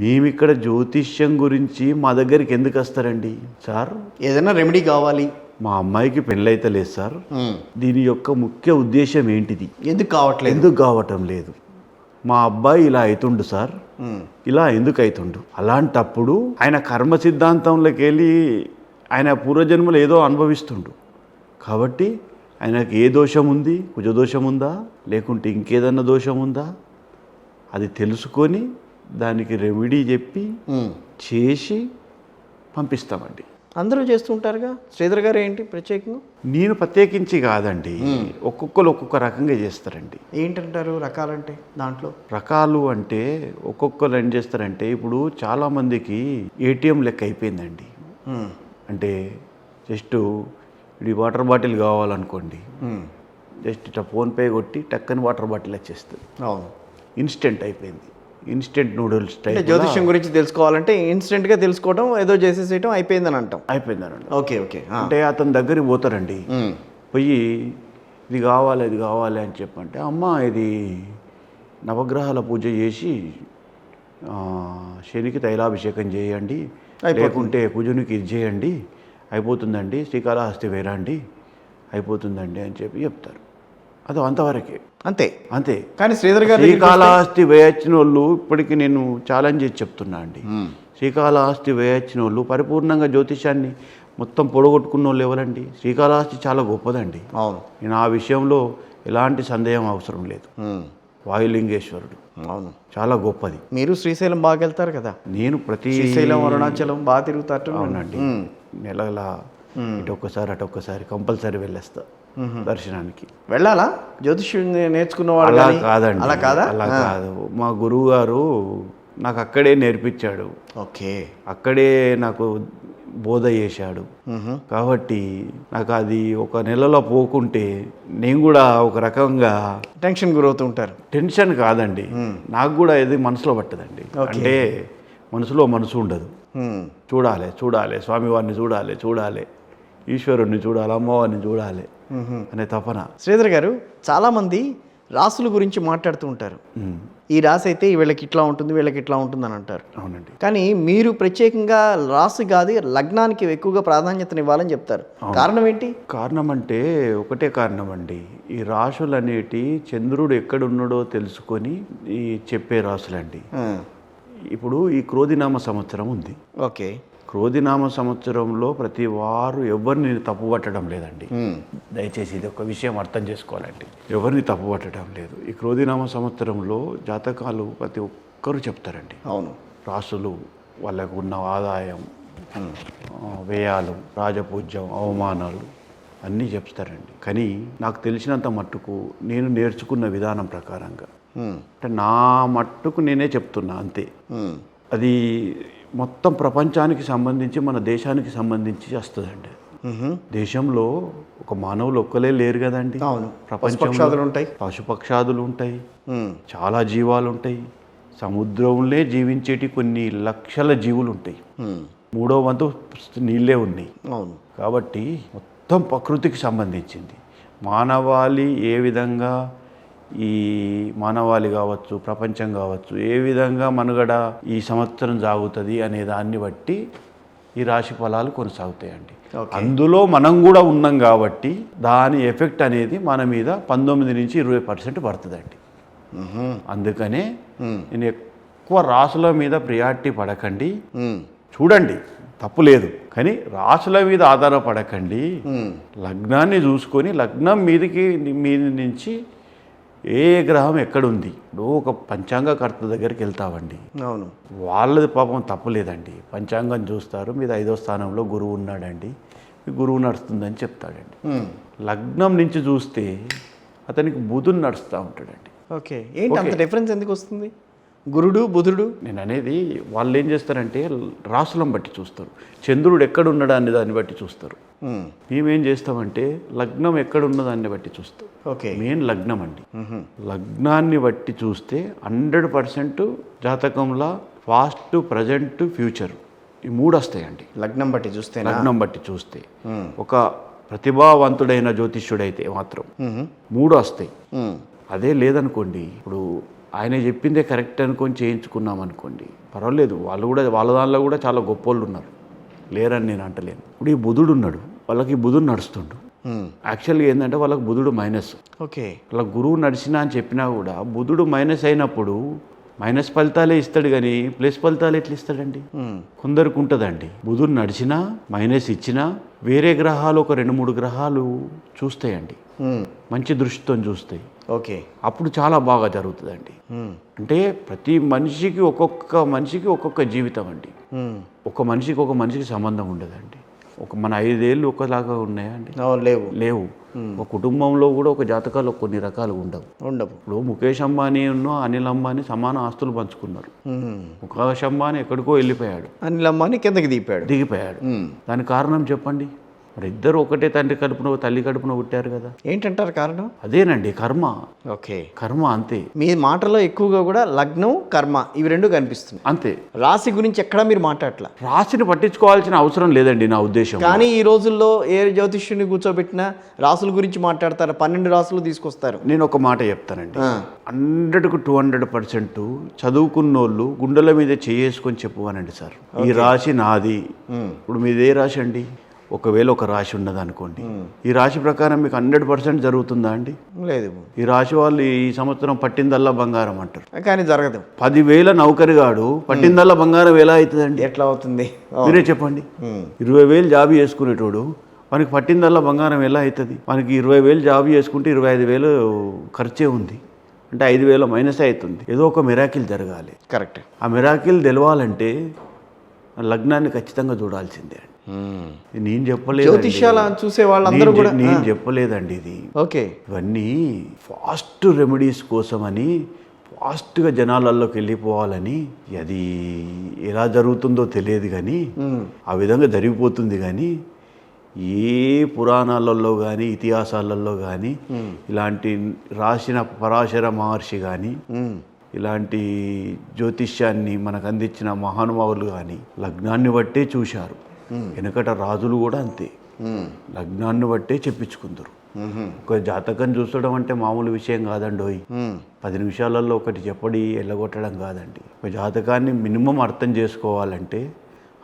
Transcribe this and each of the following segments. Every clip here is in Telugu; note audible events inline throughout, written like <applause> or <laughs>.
మేము ఇక్కడ జ్యోతిష్యం గురించి మా దగ్గరికి ఎందుకు వస్తారండి? సార్? ఏదైనా రెమెడీ కావాలి. మా అమ్మాయికి పెళ్ళైతే లేదు సార్. దీని యొక్క ముఖ్య ఉద్దేశం ఏంటిది? ఎందుకు కావట్లేదు? ఎందుకు కావటం లేదు. మా అబ్బాయి ఇలా అవుతుండు సార్. ఇలా ఎందుకు అవుతుండు అలాంటప్పుడు ఆయన కర్మ సిద్ధాంతంలోకి వెళ్ళి ఆయన పూర్వజన్మలు ఏదో అనుభవిస్తుండు. కాబట్టి ఆయనకి ఏ దోషం ఉంది? కుజదోషం ఉందా? లేకుంటే ఇంకేదన్నా దోషం ఉందా? అది తెలుసుకొని దానికి రెమెడీ చెప్పి. చేసి పంపిస్తామండి. అందరూ చేస్తుంటారుగా? శ్రీధర్ గారు ఏంటి ప్రత్యేకంగా? నేను ప్రత్యేకించి కాదండి. ఒక్కొక్కరు ఒక్కొక్క రకంగా చేస్తారండి. ఏంటంటారు రకాలంటే దాంట్లో? రకాలు అంటే ఒక్కొక్కరు ఏం చేస్తారంటే ఇప్పుడు చాలామందికి ఏటీఎం లెక్క అయిపోయిందండి. అంటే జస్ట్ ఇది వాటర్ బాటిల్ కావాలనుకోండి. జస్ట్ ఇట్లా ఫోన్పే కొట్టి టక్కని వాటర్ బాటిల్ వచ్చేస్తుంది. అవును. ఇన్స్టెంట్ అయిపోయింది. ఇన్స్టెంట్ నూడిల్స్ అంటే టైప్ జ్యోతిష్యం గురించి తెలుసుకోవాలంటే ఇన్స్టెంట్గా తెలుసుకోవడం ఏదో చేసేసేయటం అయిపోయిందని అంటాం. అయిపోయిందనండి ఓకే ఓకే. అంటే అతని దగ్గరికి పోతారండి. పోయి ఇది కావాలి ఇది కావాలి అని చెప్పంటే అమ్మ ఇది నవగ్రహాల పూజ చేసి శనికి తైలాభిషేకం చేయండి. లేకుంటే కుజునికి ఇది చేయండి. అయిపోతుందండి. శ్రీకాళహస్తి వేరండి. అయిపోతుందండి అని చెప్పి చెప్తారు. అది అంతవరకే. అంతే. అంతే. కానీ శ్రీధర్ గారు శ్రీకాళహస్తి వేయచ్చిన వాళ్ళు ఇప్పటికి నేను ఛాలెంజ్ చేసి చెప్తున్నా అండి. శ్రీకాళహస్తి వేయచ్చిన వాళ్ళు పరిపూర్ణంగా జ్యోతిషాన్ని మొత్తం పొడగొట్టుకున్న వాళ్ళు ఎవరండి? శ్రీకాళహస్తి చాలా గొప్పదండి. అవును. నేను ఆ విషయంలో ఎలాంటి సందేహం అవసరం లేదు. వాయులింగేశ్వరుడు. అవును. చాలా గొప్పది. మీరు శ్రీశైలం బాగా వెళ్తారు కదా? నేను ప్రతి శ్రీశైలం అరుణాచలం బాగా తిరుగుతారు అవునండి. నెలలా ఇటు ఒక్కసారి అటు ఒక్కసారి కంపల్సరీ వెళ్ళేస్తా. దర్శనానికి. వెళ్ళాలా? జ్యోతిష్యం నేర్చుకున్న వాళ్ళు? కాదండి. అలా కాదా? అలా కాదు. మా గురువు గారు నాకు అక్కడే నేర్పించాడు. ఓకే. అక్కడే నాకు బోధ చేశాడు. కాబట్టి నాకు అది ఒక నెలలో పోకుంటే నేను కూడా ఒక రకంగా టెన్షన్ గురవుతూ ఉంటారు. టెన్షన్ కాదండి. నాకు కూడా ఇది మనసులో పట్టదండి. అంటే మనసులో మనసు ఉండదు. చూడాలి చూడాలి స్వామివారిని చూడాలి చూడాలి ఈశ్వరుణ్ణి చూడాలి అమ్మవారిని చూడాలి. అనే తపన. శ్రీధర్ గారు చాలామంది రాసుల గురించి మాట్లాడుతూ ఉంటారు. ఈ రాశి అయితే వీళ్ళకి ఇట్లా ఉంటుంది వీళ్ళకి ఇట్లా ఉంటుంది అని అంటారు. అవునండి. కానీ మీరు ప్రత్యేకంగా రాశి కాదు లగ్నానికి ఎక్కువగా ప్రాధాన్యతనివ్వాలని చెప్తారు. కారణం ఏంటి? కారణం అంటే ఒకటే కారణం అండి ఈ రాశులు అనేటి చంద్రుడు ఎక్కడున్నాడో తెలుసుకొని ఈ చెప్పే రాసులండి. ఆ, ఇప్పుడు ఈ క్రోధినామ సంవత్సరం ఉంది. ఓకే. క్రోధినామ సంవత్సరంలో ప్రతి వారు ఎవరిని తప్పు పట్టడం లేదండి. దయచేసి ఇది ఒక విషయం అర్థం చేసుకోవాలండి. ఎవరిని తప్పు పట్టడం లేదు. ఈ క్రోధినామ సంవత్సరంలో జాతకాలు ప్రతి ఒక్కరూ చెప్తారండి. అవును. రాసులు వాళ్ళకు ఉన్న ఆదాయం వ్యయాలు రాజపూజ్యం అవమానాలు అన్నీ చెప్తారండి. కానీ నాకు తెలిసినంత మట్టుకు నేను నేర్చుకున్న విధానం ప్రకారంగా. అంటే నా మట్టుకు నేనే చెప్తున్నా అంతే. అది మొత్తం ప్రపంచానికి సంబంధించి మన దేశానికి సంబంధించి వస్తుందండి మ్హూ. దేశంలో ఒక మానవులు ఒక్కలే లేరు కదండి. అవును. ప్రపంచంలో ఉంటాయి. పశుపక్షాదులు ఉంటాయి. చాలా జీవాలు ఉంటాయి. సముద్రంలో జీవించేటి కొన్ని లక్షల జీవులు ఉంటాయి. మూడో వంతు నీళ్ళే ఉన్నాయి. అవును. కాబట్టి మొత్తం ప్రకృతికి సంబంధించింది. మానవాళి ఏ విధంగా ఈ మానవాళి కావచ్చు ప్రపంచం కావచ్చు ఏ విధంగా మనుగడ ఈ సంవత్సరం సాగుతుంది అనే దాన్ని బట్టి ఈ రాశి ఫలాలు కొనసాగుతాయండి. అందులో మనం కూడా ఉన్నాం కాబట్టి దాని ఎఫెక్ట్ అనేది మన మీద పంతొమ్మిది నుంచి ఇరవై పర్సెంట్ పడుతుందండి. అందుకనే. నేను ఎక్కువ రాసుల మీద ప్రియారిటీ పడకండి. చూడండి తప్పు లేదు కానీ రాసుల మీద ఆధారపడకండి. లగ్నాన్ని చూసుకొని లగ్నం మీదకి మీద నుంచి ఏ గ్రహం ఎక్కడుంది? ఇప్పుడు ఒక పంచాంగకర్త దగ్గరికి వెళ్తామండి అవును. వాళ్ళది పాపం తప్పు లేదండి పంచాంగం చూస్తారు మీద ఐదో స్థానంలో గురువు ఉన్నాడండి. మీ గురువు నడుస్తుందని చెప్తాడండి. లగ్నం నుంచి చూస్తే అతనికి బుధుడు నడుస్తూ ఉంటాడండి. ఓకే. ఏంటి అంత డిఫరెన్స్ ఎందుకు వస్తుంది? గురుడు బుధుడు. నేను అనేది వాళ్ళు ఏం చేస్తారంటే రాసులను బట్టి చూస్తారు. చంద్రుడు ఎక్కడ ఉన్నాడా అనే దాన్ని బట్టి చూస్తారు. మ్మ్. చేస్తామంటే లగ్నం ఎక్కడ ఉన్నదాన్ని బట్టి చూస్తాం. ఓకే. మెయిన్ లగ్నం అండి. లగ్నాన్ని బట్టి చూస్తే హండ్రెడ్ పర్సెంట్ జాతకంలో ఫాస్ట్ ప్రజెంట్ ఫ్యూచర్. ఈ మూడు వస్తాయండి. లగ్నం బట్టి చూస్తేనా? లగ్నం బట్టి చూస్తే. ఒక ప్రతిభావంతుడైన జ్యోతిష్యుడైతే మాత్రం. మూడు వస్తాయి. అదే లేదనుకోండి ఇప్పుడు ఆయన చెప్పిందే కరెక్ట్ అనుకొని చేయించుకున్నాం అనుకోండి. పర్వాలేదు వాళ్ళు కూడా వాళ్ళ దానిలో కూడా చాలా గొప్పోళ్ళు ఉన్నారు. లేరని నేను అంటలేను. ఇప్పుడు ఈ బుధుడు ఉన్నాడు వాళ్ళకి బుధుడు నడుస్తుండు. యాక్చువల్గా ఏంటంటే వాళ్ళకి బుధుడు మైనస్. ఓకే. వాళ్ళ గురువు నడిచినా అని చెప్పినా కూడా బుధుడు మైనస్ అయినప్పుడు మైనస్ ఫలితాలే ఇస్తాడు కానీ ప్లస్ ఫలితాలు ఎట్లా ఇస్తాడండి? కొందరికి ఉంటుందండి. బుధుడు నడిచినా మైనస్ ఇచ్చినా వేరే గ్రహాలు ఒక రెండు మూడు గ్రహాలు చూస్తాయండి. మంచి దృష్టితో చూస్తాయి. ఓకే. అప్పుడు చాలా బాగా జరుగుతుందండి. అంటే ప్రతి మనిషికి ఒక్కొక్క మనిషికి ఒక్కొక్క జీవితం అండి. ఒక మనిషికి ఒక మనిషికి సంబంధం ఉండదండి. ఒక మన ఐదేళ్ళు ఒకలాగా ఉన్నాయా అండి? లేవు. లేవు. ఒక కుటుంబంలో కూడా ఒక జాతకాలు కొన్ని రకాలు ఉండవు. ఉండవు. ఇప్పుడు ముఖేష్ అంబానీ ఉన్ను అనిల్ అంబానీ సమాన ఆస్తులు పంచుకున్నారు. ముఖేష్ అంబానీ ఎక్కడికో వెళ్ళిపోయాడు. అనిల్ అమ్మాని కిందకి దీపాడు దిగిపోయాడు. దానికి కారణం చెప్పండి? మరి ఇద్దరు ఒకటే తండ్రి కడుపున తల్లి కడుపున పుట్టారు కదా. ఏంటంటారు కారణం? అదేనండి కర్మ. ఓకే. కర్మ అంతే. మీ మాటలో ఎక్కువగా కూడా లగ్నం కర్మ ఇవి రెండు కనిపిస్తుంది అంతే. రాశి గురించి ఎక్కడా మీరు మాట్లాడట్లా? రాశిని పట్టించుకోవాల్సిన అవసరం లేదండి నా ఉద్దేశం. కానీ ఈ రోజుల్లో ఏ జ్యోతిష్యుని కూర్చోబెట్టినా రాసుల గురించి మాట్లాడతారు పన్నెండు రాసులు తీసుకొస్తారు. నేను ఒక మాట చెప్తానండి. హండ్రెడ్కు టూ హండ్రెడ్ పర్సెంట్ చదువుకున్నోళ్ళు గుండెల మీద చేసుకొని చెప్పువానండి సార్. ఈ రాశి నాది. ఇప్పుడు మీది రాశి అండి? ఒకవేళ ఒక రాశి ఉన్నది అనుకోండి ఈ రాశి ప్రకారం మీకు హండ్రెడ్ పర్సెంట్ జరుగుతుందా అండి? లేదు. ఈ రాశి వాళ్ళు ఈ సంవత్సరం పట్టిందల్లా బంగారం అంటారు. కానీ జరగదు. పదివేల నౌకరిగాడు పట్టిందల్లా బంగారం ఎలా అవుతుందండి? ఎట్లా అవుతుంది? మీరే చెప్పండి. ఇరవై వేలు జాబ్ చేసుకునేటోడు మనకి పట్టిందల్లా బంగారం ఎలా అవుతుంది? మనకి ఇరవై వేలు జాబ్ చేసుకుంటే ఇరవై ఐదు వేలు ఖర్చే ఉంది. అంటే ఐదు వేల మైనస్ అవుతుంది. ఏదో ఒక మిరాకిల్ జరగాలి. కరెక్ట్. ఆ మిరాకిల్ తెలవాలంటే లగ్నాన్ని ఖచ్చితంగా చూడాల్సిందే నేను చెప్పలేదు జ్యోతిష్యాల చూసే వాళ్ళందరూ కూడా నేను చెప్పలేదండి ఇది. ఓకే. ఇవన్నీ ఫాస్ట్ రెమెడీస్ కోసమని ఫాస్ట్గా జనాలలోకి వెళ్ళిపోవాలని అది ఎలా జరుగుతుందో తెలియదు కానీ ఆ విధంగా జరిగిపోతుంది కానీ ఏ పురాణాలలో కానీ ఇతిహాసాలలో కానీ ఇలాంటి రాసిన పరాశర మహర్షి కానీ ఇలాంటి జ్యోతిష్యాన్ని మనకు అందించిన మహానుభావులు కానీ లగ్నాన్ని బట్టే చూశారు. వెనకట రాజులు కూడా అంతే. లగ్నాన్ని బట్టే చెప్పించుకుందరు. ఒక జాతకం చూసడం అంటే మామూలు విషయం కాదండి పది నిమిషాలలో ఒకటి చెప్పడి ఎల్లగొట్టడం కాదండి. ఒక జాతకాన్ని మినిమం అర్థం చేసుకోవాలంటే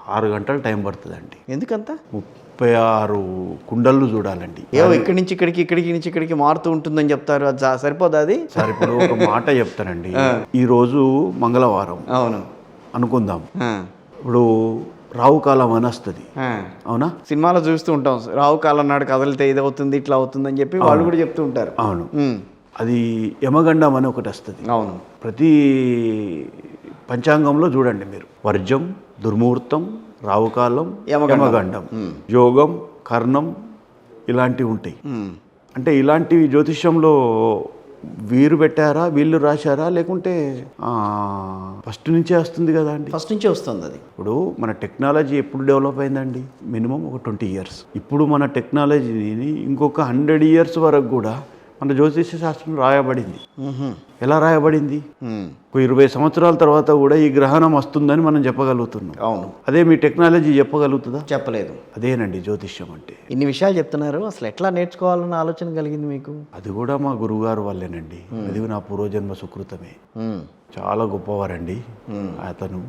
ఆరు గంటలు టైం పడుతుందండి. ఎందుకంత? ముప్పై ఆరు కుండళ్ళు చూడాలండి. ఏవో ఇక్కడి నుంచి ఇక్కడికి ఇక్కడికి నుంచి ఇక్కడికి మారుతూ ఉంటుందని చెప్తారు. అది సరిపోదా అది? సార్ ఇప్పుడు ఒక <laughs> మాట చెప్తానండి. ఈరోజు మంగళవారం. అవును. అనుకుందాం. ఇప్పుడు రావుకాలం అని వస్తుంది. అవునా? సినిమాలో చూస్తూ ఉంటాం. రావు కాలం నాడు కదలితే ఇది అవుతుంది ఇట్లా అవుతుంది అని చెప్పి వాళ్ళు కూడా చెప్తూ ఉంటారు. అవును. అది యమగండం అని ఒకటి వస్తుంది. అవును. ప్రతి పంచాంగంలో చూడండి మీరు. వర్జం దుర్ముహూర్తం రావుకాలం యమగండం. యోగం కర్ణం ఇలాంటివి ఉంటాయి. అంటే ఇలాంటివి జ్యోతిష్యంలో వీరు పెట్టారా వీళ్ళు రాశారా లేకుంటే ఫస్ట్ నుంచే వస్తుంది కదా అండి? ఫస్ట్ నుంచే వస్తుంది అది. ఇప్పుడు మన టెక్నాలజీ ఎప్పుడు డెవలప్ అయిందండి? మినిమం ఒక ట్వంటీ ఇయర్స్. ఇప్పుడు మన టెక్నాలజీని ఇంకొక హండ్రెడ్ ఇయర్స్ వరకు కూడా మన జ్యోతిష శాస్త్రం రాయబడింది. ఎలా రాయబడింది? ఒక ఇరవై సంవత్సరాల తర్వాత కూడా ఈ గ్రహణం వస్తుందని మనం చెప్పగలుగుతున్నాం. అవును. అదే మీ టెక్నాలజీ చెప్పగలుగుతుందా? చెప్పలేదు. అదేనండి జ్యోతిష్యం అంటే. ఇన్ని విషయాలు చెప్తున్నారు అసలు ఎట్లా నేర్చుకోవాలన్న ఆలోచన కలిగింది మీకు? అది కూడా మా గురువుగారు వల్లేనండి. అది నా పూర్వజన్మ సుకృతమే. చాలా గొప్పవారండి. అతను.